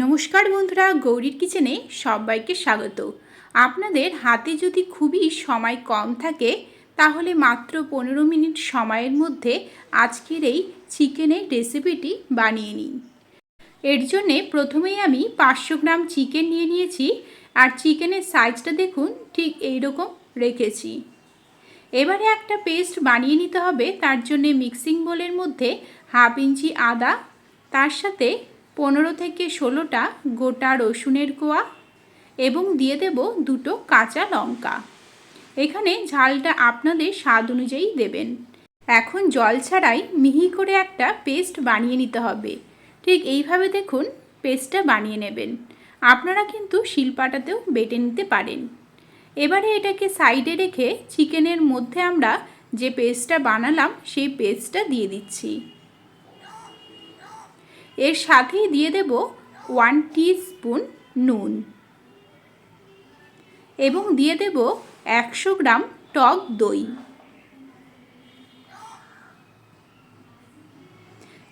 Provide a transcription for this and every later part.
নমস্কার বন্ধুরা, গৌরীর কিচেনে সবাইকে স্বাগত। আপনাদের হাতে যদি খুবই সময় কম থাকে, তাহলে মাত্র পনেরো মিনিট সময়ের মধ্যে আজকের এই চিকেনের রেসিপিটি বানিয়ে নিন। এর জন্যে প্রথমেই আমি পাঁচশো গ্রাম চিকেন নিয়ে নিয়েছি, আর চিকেনের সাইজটা দেখুন, ঠিক এই রকম রেখেছি। এবারে একটা পেস্ট বানিয়ে নিতে হবে, তার জন্যে মিক্সিং বোলের মধ্যে হাফ ইঞ্চি আদা, তার সাথে পনেরো থেকে ষোলোটা গোটা রসুনের কোয়া এবং দিয়ে দেব দুটো কাঁচা লঙ্কা। এখানে ঝালটা আপনাদের স্বাদ অনুযায়ী দেবেন। এখন জল ছাড়াই মিহি করে একটা পেস্ট বানিয়ে নিতে হবে। ঠিক এইভাবে দেখুন, পেস্টটা বানিয়ে নেবেন। আপনারা কিন্তু শিলপাটাতেও বেটে নিতে পারেন। এবারে এটাকে সাইডে রেখে চিকেনের মধ্যে আমরা যে পেস্টটা বানালাম, সেই পেস্টটা দিয়ে দিচ্ছি। এর সাথেই দিয়ে দেব ওয়ান স্পুন নুন এবং দিয়ে দেব একশো গ্রাম টক দই।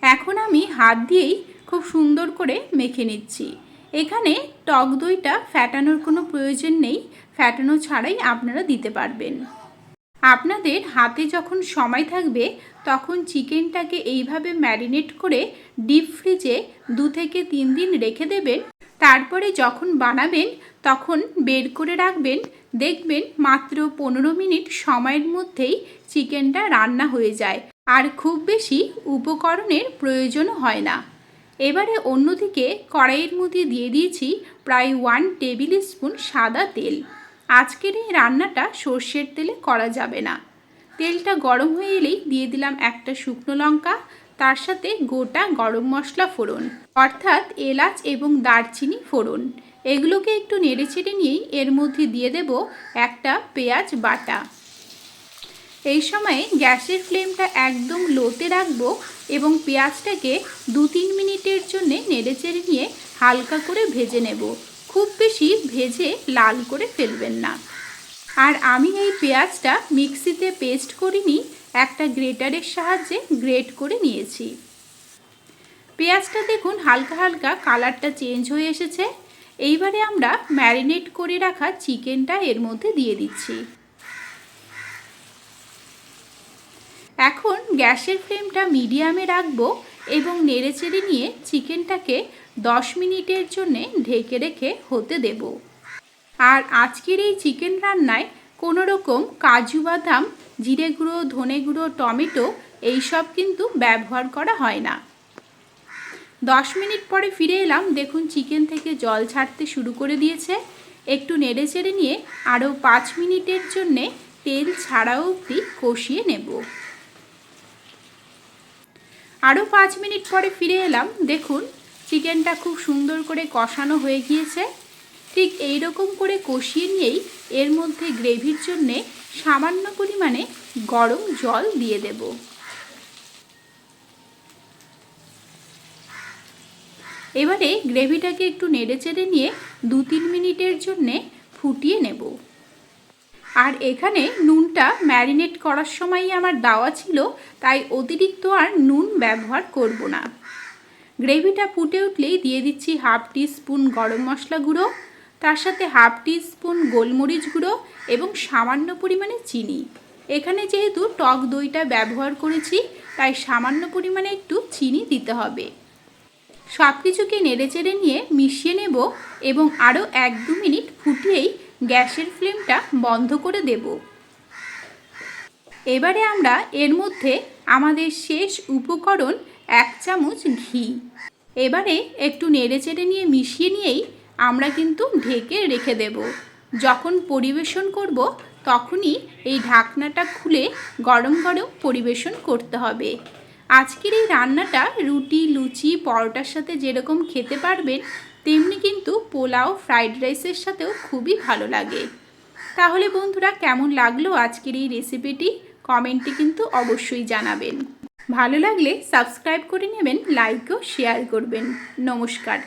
এখন আমি হাত দিয়েই খুব সুন্দর করে মেখে নিচ্ছি। এখানে টক দইটা ফ্যাটানোর কোনো প্রয়োজন নেই। ফ্যাটানো ছাড়াই আপনারা দিতে পারবেন। আপনাদের হাতে যখন সময় থাকবে, তখন চিকেনটাকে এইভাবে ম্যারিনেট করে ডিপ ফ্রিজে দু থেকে তিন দিন রেখে দেবেন। তারপরে যখন বানাবেন, তখন বের করে রাখবেন। দেখবেন মাত্র পনেরো মিনিট সময়ের মধ্যেই চিকেনটা রান্না হয়ে যায়। আর খুব বেশি উপকরণের প্রয়োজনও হয় না। এবারে অন্যদিকে কড়াইয়ের মধ্যে দিয়ে দিয়েছি প্রায় ওয়ান টেবিল স্পুন সাদা তেল। আজকের এই রান্নাটা সর্ষের তেলে করা যাবে না। তেলটা গরম হয়ে এলেই দিয়ে দিলাম একটা শুকনো লঙ্কা, তার সাথে গোটা গরম মশলা ফোড়ন, অর্থাৎ এলাচ এবং দারচিনি ফোড়ন। এগুলোকে একটু নেড়ে চেড়ে নিয়েই এর মধ্যে দিয়ে দেব একটা পেঁয়াজ বাটা। এই সময়ে গ্যাসের ফ্লেমটা একদম লোতে রাখব এবং পেঁয়াজটাকে দু তিন মিনিটের জন্য নেড়ে চেড়ে নিয়ে হালকা করে ভেজে নেব। খুব বেশি ভেজে লাল করে ফেলবেন না। আর আমি এই পেঁয়াজটা মিক্সিতে পেস্ট করিনি, একটা গ্রেটারের সাহায্যে গ্রেট করে নিয়েছি। পেঁয়াজটা দেখুন হালকা হালকা কালারটা চেঞ্জ হয়ে এসেছে। এইবারে আমরা ম্যারিনেট করে রাখা চিকেনটা এর মধ্যে দিয়ে দিচ্ছি। এখন গ্যাসের ফ্লেমটা মিডিয়ামে রাখব এবং নেড়েচেড়ে নিয়ে চিকেনটাকে দশ মিনিটের জন্যে ঢেকে রেখে হতে দেব। আর আজকের এই চিকেন রান্নায় কোনো রকম কাজু বাদাম, জিরে গুঁড়ো, ধনে গুঁড়ো, টমেটো এইসব কিন্তু ব্যবহার করা হয় না। দশ মিনিট পরে ফিরে এলাম, দেখুন চিকেন থেকে জল ছাড়তে শুরু করে দিয়েছে। একটু নেড়ে চেড়ে নিয়ে আরও পাঁচ মিনিটের জন্যে তেল ছাড়া অবধি কষিয়ে নেব। আরও পাঁচ মিনিট পরে ফিরে এলাম, দেখুন চিকেনটা খুব সুন্দর করে কষানো হয়ে গিয়েছে। ঠিক এই রকম করে কষিয়ে নিয়েই এর মধ্যে গ্রেভির জন্যে সামান্য পরিমাণে গরম জল দিয়ে দেব। এবারে গ্রেভিটাকে একটু নেড়ে চেড়ে নিয়ে দু তিন মিনিটের জন্যে ফুটিয়ে নেব। আর এখানে নুনটা ম্যারিনেট করার সময়ই আমার দেওয়া ছিল, তাই অতিরিক্ত আর নুন ব্যবহার করব না। গ্রেভিটা ফুটে উঠলেই দিয়ে দিচ্ছি হাফ টি স্পুন গরম মশলা গুঁড়ো, তার সাথে হাফ টি স্পুন গোলমরিচ গুঁড়ো এবং সামান্য পরিমাণে চিনি। এখানে যেহেতু টক দইটা ব্যবহার করেছি, তাই সামান্য পরিমাণে একটু চিনি দিতে হবে। সব কিছুকে নেড়েচেড়ে নিয়ে মিশিয়ে নেব এবং আরও এক দু মিনিট ফুটিয়েই গ্যাসের ফ্লেমটা বন্ধ করে দেব। এবারে আমরা এর মধ্যে আমাদের শেষ উপকরণ এক চামচ ঘি। এবারে একটু নেড়ে চেড়ে নিয়ে মিশিয়ে নিয়েই আমরা কিন্তু ঢেকে রেখে দেব। যখন পরিবেশন করব, তখনই এই ঢাকনাটা খুলে গরম গরম পরিবেশন করতে হবে। আজকের এই রান্নাটা রুটি, লুচি, পরোটার সাথে যেরকম খেতে পারবেন, তেমনি কিন্তু পোলাও, ফ্রাইড রাইসের সাথেও খুবই ভালো লাগে। তাহলে বন্ধুরা, কেমন লাগল আজকের এই রেসিপিটি? কমেন্টে কিন্তু অবশ্যই জানাবেন। ভালো লাগলে সাবস্ক্রাইব করে নেবেন লাইক ও শেয়ার করবেন। নমস্কার।